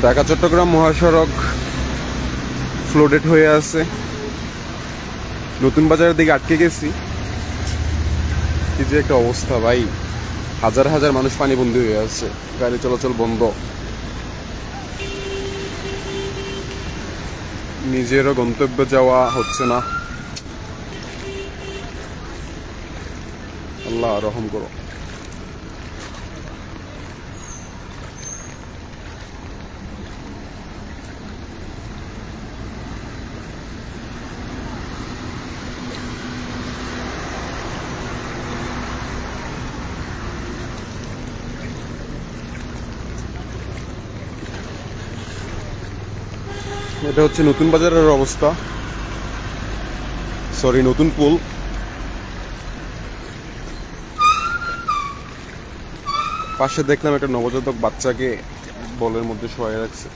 ঢাকা, চট্টগ্রাম মহাসড়ক ফ্লোডেড হয়ে আছে। নতুন বাজারের দিকে আটকে গেছি। কি যে একটা অবস্থা ভাই, হাজার হাজার মানুষ পানি পানিবন্দী হয়ে আছে, গাড়ি চলাচল বন্ধ। নিজেরও গন্তব্যে যাওয়া হচ্ছে না। আল্লাহ রহম করো। এটা হচ্ছে নতুন বাজারের অবস্থা। সরি নতুন পুল পাশে দেখলাম একটা নবজাতক বাচ্চাকে বলের মধ্যে শোয়া রাখছে।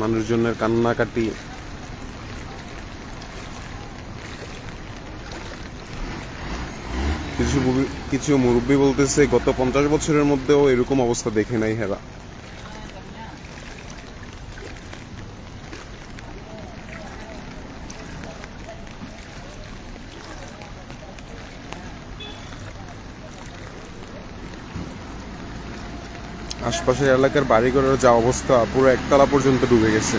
মানুষজনের কান্নাকাটি। কিছু কিছু মুরব্বী বলতেছে, গত পঞ্চাশ বছরের মধ্যেও এরকম অবস্থা দেখে নাই হেরা। আশপাশের এলাকার বাড়িঘরের যা অবস্থা পুরো একতলা পর্যন্ত ডুবে গেছে।